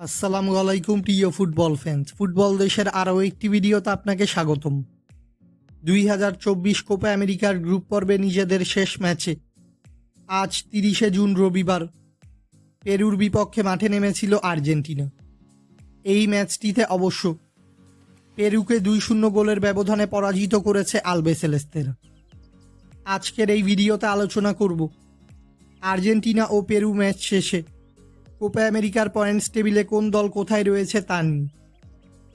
আসসালামু আলাইকুম, প্রিয় ফুটবল ফ্যান্স ফুটবল দেশের আরও একটি ভিডিওতে আপনাকে স্বাগতম। দুই হাজার চব্বিশ কোপা আমেরিকার গ্রুপ পর্বে নিজেদের শেষ ম্যাচে। আজ তিরিশে জুন রবিবার। পেরুর বিপক্ষে মাঠে নেমেছিল আর্জেন্টিনা। এই ম্যাচটিতে অবশ্য পেরুকে দুই শূন্য গোলের ব্যবধানে পরাজিত করেছে আলবেসেলেস্তেরা আজকের এই ভিডিওতে আলোচনা করব আর্জেন্টিনা ও পেরু ম্যাচ শেষে। কোপা আমেরিকার পয়েন্টস টেবিলে কোন দল কোথায় রয়েছে তা নিয়ে।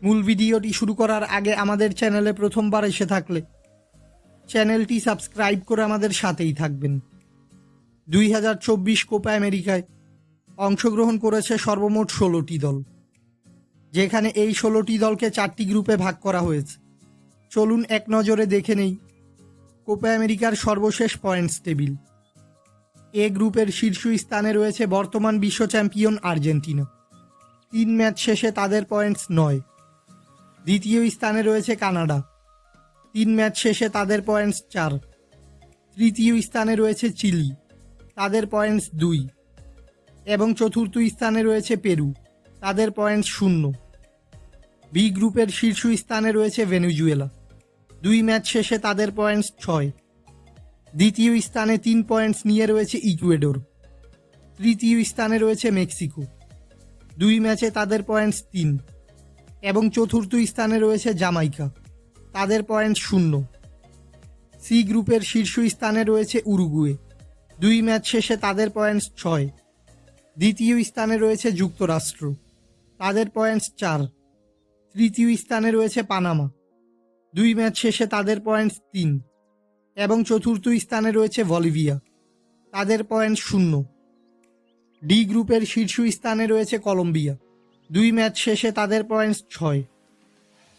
মূল ভিডিওটি শুরু করার আগে আমাদের চ্যানেলে প্রথমবার এসে থাকলে চ্যানেলটি সাবস্ক্রাইব করে আমাদের সাথেই থাকবেন। দুই হাজার চব্বিশ কোপা আমেরিকায় অংশগ্রহণ করেছে সর্বমোট ষোলোটি দল, যেখানে এই ষোলোটি দলকে চারটি গ্রুপে ভাগ করা হয়েছে। চলুন এক নজরে দেখে নেই কোপা আমেরিকার সর্বশেষ পয়েন্টস টেবিল। এ গ্রুপের শীর্ষ স্থানে রয়েছে বর্তমান বিশ্ব চ্যাম্পিয়ন আর্জেন্টিনা। তিন ম্যাচ শেষে তাদের পয়েন্টস নয়। দ্বিতীয় স্থানে রয়েছে কানাডা। তিন ম্যাচ শেষে তাদের পয়েন্টস চার। তৃতীয় স্থানে রয়েছে চিলি। তাদের পয়েন্টস দুই। এবং চতুর্থ স্থানে রয়েছে পেরু। তাদের পয়েন্টস শূন্য। বি গ্রুপের শীর্ষ স্থানে রয়েছে ভেনেজুয়েলা। দুই ম্যাচ শেষে তাদের পয়েন্টস ছয়। দ্বিতীয় স্থানে তিন পয়েন্টস নিয়ে রয়েছে ইকুয়েডর। তৃতীয় স্থানে রয়েছে মেক্সিকো। দুই ম্যাচে তাদের পয়েন্টস তিন। এবং চতুর্থ স্থানে রয়েছে জামাইকা। তাদের পয়েন্ট শূন্য। সি গ্রুপের শীর্ষ স্থানে রয়েছে উরুগুয়ে। দুই ম্যাচ শেষে তাদের পয়েন্টস ছয়। দ্বিতীয় স্থানে রয়েছে যুক্তরাষ্ট্র। তাদের পয়েন্টস চার। তৃতীয় স্থানে রয়েছে পানামা। দুই ম্যাচ শেষে তাদের পয়েন্টস তিন। এবং চতুর্থ স্থানে রয়েছে বলিভিয়া। তাদের পয়েন্ট শূন্য। ডি গ্রুপের শীর্ষ স্থানে রয়েছে কলম্বিয়া। দুই ম্যাচ শেষে তাদের পয়েন্টস ছয়।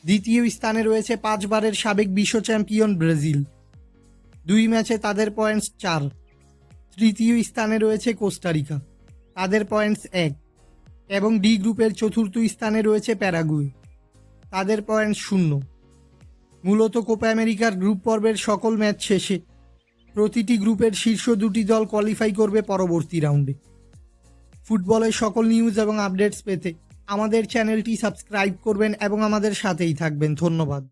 দ্বিতীয় স্থানে রয়েছে পাঁচবারের সাবেক বিশ্ব চ্যাম্পিয়ন ব্রাজিল। দুই ম্যাচে তাদের পয়েন্টস চার। তৃতীয় স্থানে রয়েছে কোস্টারিকা। তাদের পয়েন্টস এক। এবং ডি গ্রুপের চতুর্থ স্থানে রয়েছে প্যারাগুয়ে। তাদের পয়েন্ট শূন্য। মূলত কোপা আমেরিকার গ্রুপ পর্বের সকল ম্যাচ শেষে প্রতিটি গ্রুপের শীর্ষ দুটি দল কোয়ালিফাই করবে পরবর্তী রাউন্ডে। ফুটবলের সকল নিউজ এবং আপডেটস পেতে আমাদের চ্যানেলটি সাবস্ক্রাইব করবেন এবং আমাদের সাথেই থাকবেন। ধন্যবাদ।